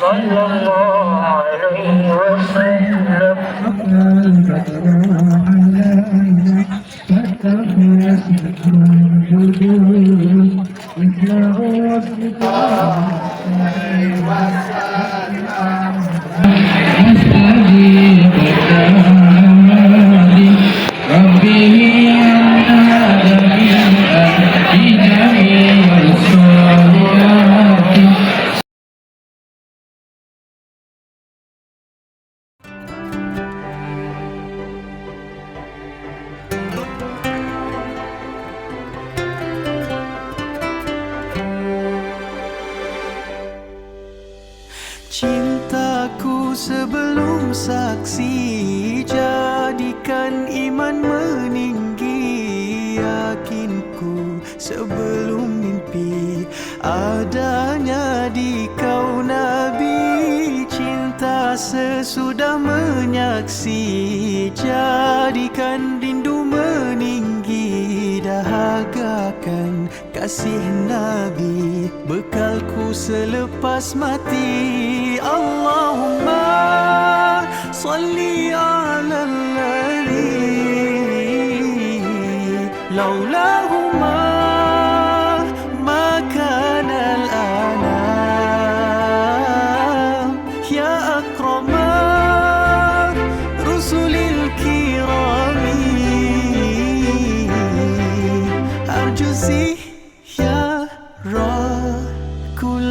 صلى الله عليه وسلم Cintaku sebelum saksi Jadikan iman meninggi. Yakinku sebelum mimpi Adanya di kau Nabi. Cinta sesudah menyaksi Jadikan rindu meninggi. Dahagakan kasih Nabi selepas mati. Allahumma salli ala nabi. Laulahuma ما cool